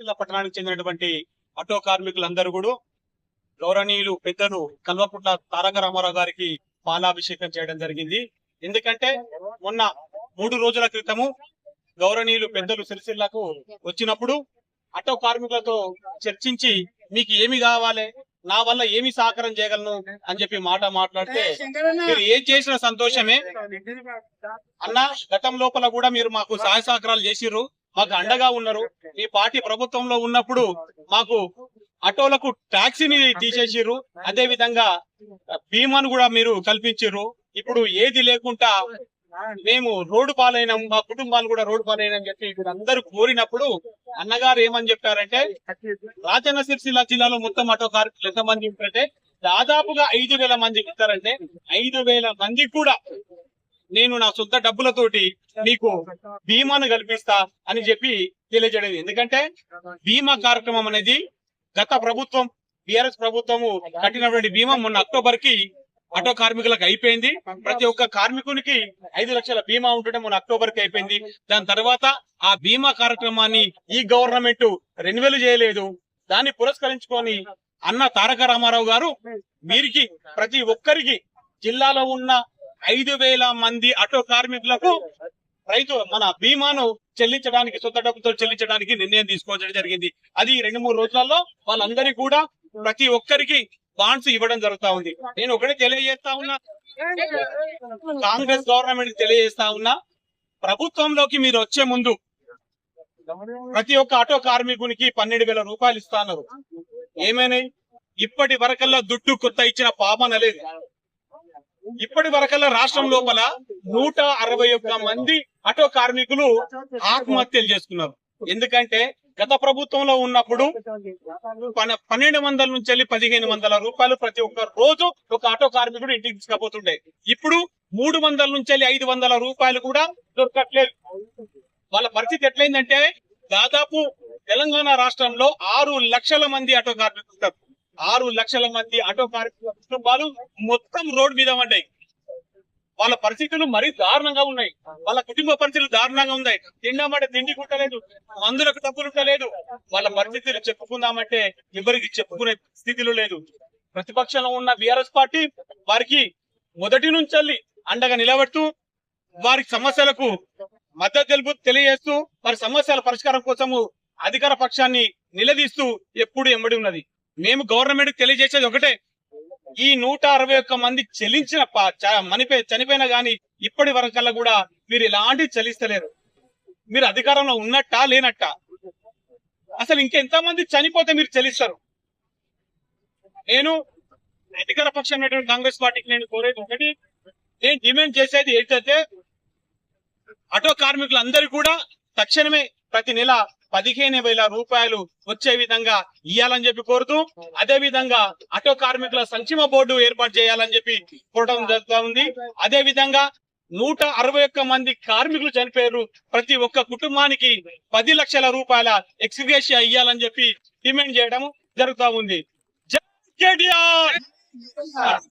జిల్లా పట్టణానికి చెందినటువంటి ఆటో కార్మికులందరూ కూడా గౌరవనీయులు పెద్దలు కల్వకుంట్ల తారక రామారావు గారికి పాలాభిషేకం చేయడం జరిగింది. ఎందుకంటే మొన్న మూడు రోజుల క్రితము గౌరవనీయులు పెద్దలు సిరిసిల్లకు వచ్చినప్పుడు ఆటో కార్మికులతో చర్చించి మీకు ఏమి కావాలి? నా వల్ల ఏమి సహకారం చేయగలను? అని చెప్పి మాట మాట్లాడితే మీరు ఏం చేసిన సంతోషమే. అన్న గతం లోపల కూడా మీరు మాకు సహాయ సహకారాలు చేసిర్రు. మాకు అండగా ఉన్నారు. ఈ పార్టీ ప్రభుత్వంలో ఉన్నప్పుడు మాకు ఆటోలకు ట్యాక్సీని తీసేసిర్రు. అదే విధంగా బీమాను కూడా మీరు కల్పించిర్రు. ఇప్పుడు ఏది లేకుండా మేము రోడ్డు పాలైనాం మా కుటుంబాలు కూడా రోడ్డు పాలైనని చెప్పి అందరూ కోరినప్పుడు అన్నగారు ఏమని చెప్పారంటే రాజన్న సిరిసిల్ల జిల్లాలో మొత్తం ఆటో కార్మికులు ఎంతమంది ఉంటారంటే దాదాపుగా ఐదు వేల మంది ఉంటారంటే ఐదు వేల మంది కూడా నేను నా సొంత డబ్బులతోటి మీకు బీమాను కల్పిస్తా అని చెప్పి తెలియజేయడం ఎందుకంటే బీమా కార్యక్రమం అనేది గత ప్రభుత్వం బిఆర్ఎస్ ప్రభుత్వము కట్టినటువంటి బీమా మొన్న అక్టోబర్కి ఆటో కార్మికులకు అయిపోయింది. ప్రతి ఒక్క కార్మికునికి ఐదు లక్షల బీమా ఉంటుంటే మొన్న అక్టోబర్కి అయిపోయింది. దాని తర్వాత ఆ బీమా కార్యక్రమాన్ని ఈ గవర్నమెంట్ రెన్యువల్ చేయలేదు. దాన్ని పురస్కరించుకొని అన్న తారక రామారావు గారు వీరికి ప్రతి ఒక్కరికి జిల్లాలో ఉన్న ఐదు వేల మంది ఆటో కార్మికులకు రైతు మన బీమాను చెల్లించడానికి సొంత డబ్బుతో చెల్లించడానికి నిర్ణయం తీసుకోవడం జరిగింది. అది రెండు మూడు రోజులలో వాళ్ళందరికీ కూడా ప్రతి ఒక్కరికి బాండ్స్ ఇవ్వడం జరుగుతా ఉంది. నేను ఒకటే తెలియజేస్తా ఉన్నా. కాంగ్రెస్ గవర్నమెంట్ తెలియజేస్తా ఉన్నా. ప్రభుత్వంలోకి మీరు వచ్చే ముందు ప్రతి ఒక్క ఆటో కార్మికునికి పన్నెండు వేల రూపాయలు ఇస్తాన్నారు ఏమైనాయి? ఇప్పటి వరకల్లా దుడ్డు కొత్త ఇచ్చిన పాపన లేదు ఇప్పటి వరకల్లా రాష్ట్రం లోపల నూట అరవై ఒక్క మంది ఆటో కార్మికులు ఆత్మహత్యలు చేసుకున్నారు. ఎందుకంటే గత ప్రభుత్వంలో ఉన్నప్పుడు పన్నెండు వందల నుంచి వెళ్ళి పదిహేను వందల రూపాయలు ప్రతి ఒక్క రోజు ఒక ఆటో కార్మికుడు ఇంటికి తీసుకపోతుండే. ఇప్పుడు మూడు వందల నుంచి వెళ్ళి ఐదు వందల రూపాయలు కూడా దొరకట్లేదు. వాళ్ళ పరిస్థితి ఎట్లయిందంటే దాదాపు తెలంగాణ రాష్ట్రంలో ఆరు లక్షల మంది ఆటో కార్మికులు ఉంటారు ఆరు లక్షల మంది ఆటో కార్మికుల కుటుంబాలు మొత్తం రోడ్ మీద పడ్డాయి. వాళ్ళ పరిస్థితులు మరీ దారుణంగా ఉన్నాయి. వాళ్ళ కుటుంబ పరిస్థితులు దారుణంగా ఉన్నాయి. తిండామంటే తిండి కుట్టలేదు. మందులకు డబ్బులు ఉండలేదు. వాళ్ళ పరిస్థితులు చెప్పుకుందామంటే ఎవరికి చెప్పుకునే స్థితిలో లేదు. ప్రతిపక్షంలో ఉన్న బీఆర్ఎస్ పార్టీ వారికి మొదటి నుంచి అండగా నిలబెడుతూ వారి సమస్యలకు మద్దతు తెలుపు తెలియజేస్తూ వారి సమస్యల పరిష్కారం కోసము అధికార పక్షాన్ని నిలదీస్తూ ఎప్పుడు ఎంబడి ఉన్నది. మేము గవర్నమెంట్ తెలియజేసేది ఒకటే. ఈ నూట అరవై ఒక్క మంది చెల్లించిన మనిపై మనిపోయి చనిపోయినా గాని ఇప్పటి వరకల్లా కూడా మీరు ఎలాంటి చెల్లిస్తలేరు మీరు అధికారంలో ఉన్నట్టా లేనట్టా? అసలు ఇంకెంత మంది చనిపోతే మీరు చెల్లిస్తారు నేను అధికార పక్షం కాంగ్రెస్ పార్టీకి నేను కోరేది ఒకటి నేను డిమాండ్ చేసేది ఏంటంటే ఆటో కార్మికులందరూ కూడా తక్షణమే ప్రతి నెల పదిహేను వేల రూపాయలు వచ్చే విధంగా ఇయ్యాలని చెప్పి కోరుతూ అదే విధంగా ఆటో కార్మికుల సంక్షేమ బోర్డు ఏర్పాటు చేయాలని చెప్పి కోరడం జరుగుతూ ఉంది. అదే విధంగా నూట అరవై ఒక్క మంది కార్మికులు చనిపోయారు. ప్రతి ఒక్క కుటుంబానికి పది లక్షల రూపాయల ఎక్స్గ్రేషియా ఇయ్యాలని చెప్పి డిమాండ్ చేయడం జరుగుతూ ఉంది.